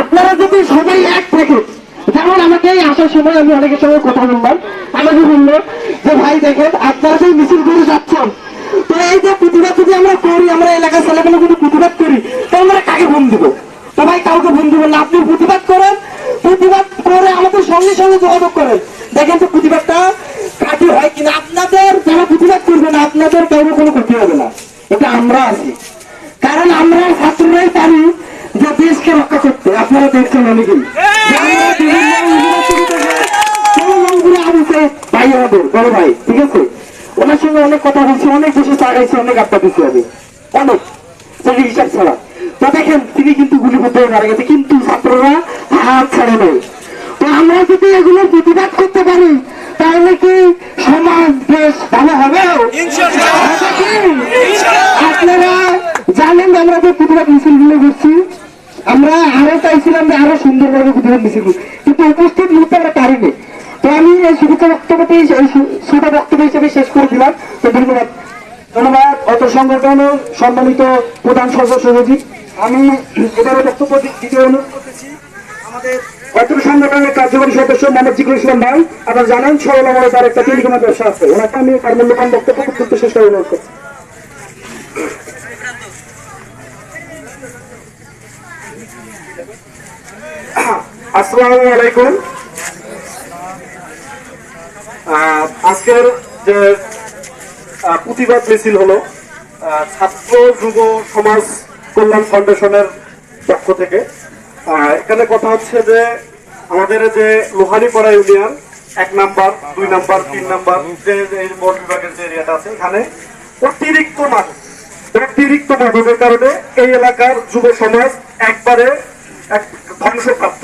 আপনারা যদি সবাই এক থাকে, যেমন আমাকে আসার সময় আমি অনেকের সঙ্গে কথা বললাম, আমাকে বলল যে, ভাই, দেখেন, আপনারা যে মিছিল করে যাচ্ছেন। তো এই যে প্রতিবাদ যদি আমরা করি, আমরা এলাকার ছেলেগুলো যদি প্রতিবাদ করি, তো আমরা কাকে ফোন দিব? তো ভাই, কাউকে ফোন দিব না। আপনি প্রতিবাদ করেন, প্রতিবাদ করে আমাদের সঙ্গে সঙ্গে যোগাযোগ করেন। দেখেন তো প্রতিবাদটা কাটি হয় কিনা। আপনাদের যারা প্রতিবাদ করবে না, আপনাদের কারও কোনো ক্ষতি হবে না। এটা আমরা আছি। কারণ আমরা ছাত্ররাই পারি যে দেশকে রক্ষা করতে আপনারা দেখছেন অনেকেই যে আমরা বিভিন্ন ইউনিভার্সিটি থেকে তরুণগুলো আনছে ভাই আমাদের বড় ভাই ঠিক আছে? ওনার সঙ্গে অনেক কথা বলছি অনেক বেশি চা খাইছি অনেক আড্ডা দিচ্ছি আমি। অনেক সেটি হিসাব ছাড়া। তো দেখেন তিনি কিন্তু গুলিবদ্ধ হয়ে মারা গেছে কিন্তু ছাত্ররা হাত ছাড়ে নেই। তো আমরা যদি এগুলো প্রতিবাদ করতে পারি তাহলে কি সমাজ দেশ ভালো হবে? হবে আপনারা জানেন আমরা যে প্রতিবাদ মিছিলগুলো করছি আমরা আরও চাইছিলাম যে আরও সুন্দরভাবে প্রতিবাদ মিছিল কিন্তু উপস্থিত মুহূর্তে আমরা পারিনি। তো আমি এই শুভেচ্ছা বক্তব্যটি এই শু- বক্তব্য হিসেবে শেষ করে দিলাম। তো ধন্যবাদ। ধন্যবাদ। অত সংগঠনের সম্মানিত প্রধান সচিব আমি এবারে বক্তব্য দিতে অনুরোধ সংগঠনের কার্যকরী সদস্য মোহাম্মদ জিকুল ইসলাম ভাই, আপনারা জানেন সরল আমলে তার একটা টেলিকমের ব্যবসা আছে। ওনাকে আমি তার মূল্যবান বক্তব্য করতে শেষ করে অনুরোধ করছি। আসসালামু আলাইকুম। আজকের যে প্রতিবাদ মিছিল হলো ছাত্র যুব সমাজ কল্যাণ ফাউন্ডেশনের পক্ষ থেকে। এখানে কথা হচ্ছে যে, আমাদের যে লোহানীপাড়া ইউনিয়ন, এক নাম্বার, দুই নাম্বার, তিন নাম্বার, যে এই বন বিভাগের যে এরিয়াটা আছে, এখানে অতিরিক্ত মানুষ, অতিরিক্ত মাদকের কারণে এই এলাকার যুব সমাজ একবারে এক ধ্বংসপ্রাপ্ত।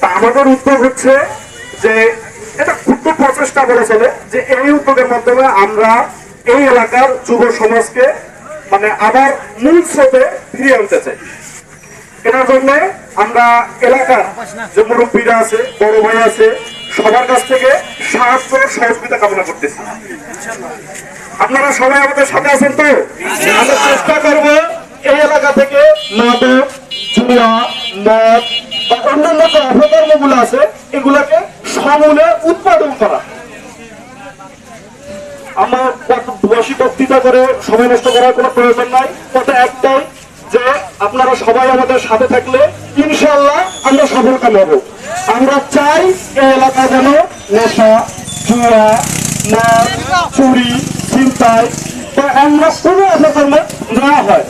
তা আমাদের উদ্যোগ হচ্ছে যে প্রচেষ্টা বলে চলে যে এই উদ্যোগের মাধ্যমে আমরা এই এলাকার যুব সমাজকে মানে আবার মূল স্রোতে ফিরিয়ে আনতে চাই। এটার জন্য আমরা এলাকার যে মুরব্বীরা আছে, বড় ভাই আছে, সবার কাছ থেকে সাহায্য, সহযোগিতা কামনা করতেছি। আপনারা সবাই আমাদের সাথে আছেন তো? আমরা চেষ্টা করব এই এলাকা থেকে মাদক জুয়া মদ বা অন্যান্য যে অপকর্মগুলো আছে, এগুলাকে সমূলে উৎপাদন করা আমার বক্তৃতা করে সময় নষ্ট করার কোনো প্রয়োজন নাই। কথা একটাই যে আপনারা সবাই আমাদের সাথে থাকলে ইনশাল্লাহ আমরা সফল কাম হব আমরা চাই এই এলাকা যেন নেশা জুয়া মদ চুরি চিন্তায় অন্য কোনো অপকর্ম না হয়।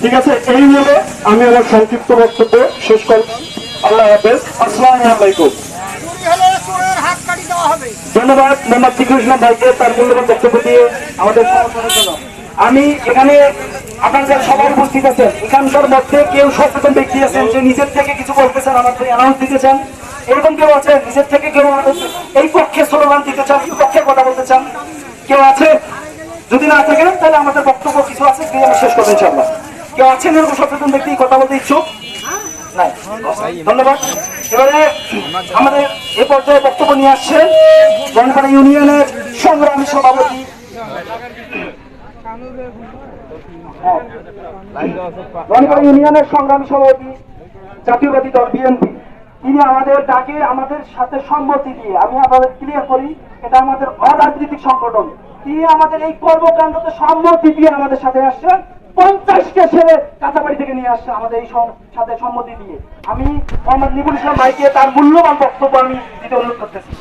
ঠিক আছে? এই বলে আমি আমার সংক্ষিপ্ত বক্তব্য শেষ করব আল্লাহ হাফেজ। আসসালামু আলাইকুম। ধন্যবাদ। মোহাম্মদ ইসলাম ভাইকে তার মূল্যবান বক্তব্য দিয়ে আমাদের আমি এখানে আপনাদের সবাই উপস্থিত আছেন এখানকার মধ্যে কেউ সচেতন ব্যক্তি আছেন যে নিজের থেকে কিছু বলতে চান আমাদের অ্যানাউন্স দিতে চান। এরকম কেউ আছে? নিজের থেকে কেউ এই পক্ষে স্লোগান দিতে চান, এই পক্ষে কথা বলতে চান? কেউ আছে? যদি না থাকেন তাহলে আমাদের বক্তব্য কিছু আছে দিয়ে আমি শেষ করব ইনশাল্লাহ কেউ আছেন এরকম সচেতন ব্যক্তি, কথা বলতে ইচ্ছুক? নাই। ধন্যবাদ। এবারে আমাদের এ পর্যায়ে বক্তব্য নিয়ে আসছেন জনপাড়া ইউনিয়নের সংগ্রামী সভাপতি জনপাড়া ইউনিয়নের সংগ্রামী সভাপতি, জাতীয়বাদী দল বিএনপি, তিনি আমাদের ডাকে আমাদের সাথে সম্মতি দিয়ে আমি আপনাদের ক্লিয়ার করি, এটা আমাদের অরাজনৈতিক সংগঠন। তিনি আমাদের এই কর্মকাণ্ডতে সম্মতি দিয়ে আমাদের সাথে আসছেন। পঞ্চাশটা ছেলে কাঁচাবাড়ি থেকে নিয়ে আসছে আমাদের এই সাথে সম্মতি দিয়ে। আমি মোহাম্মদ নিবুল ইসলাম ভাইকে তার মূল্যবান বক্তব্য আমি দিতে অনুরোধ করতেছি।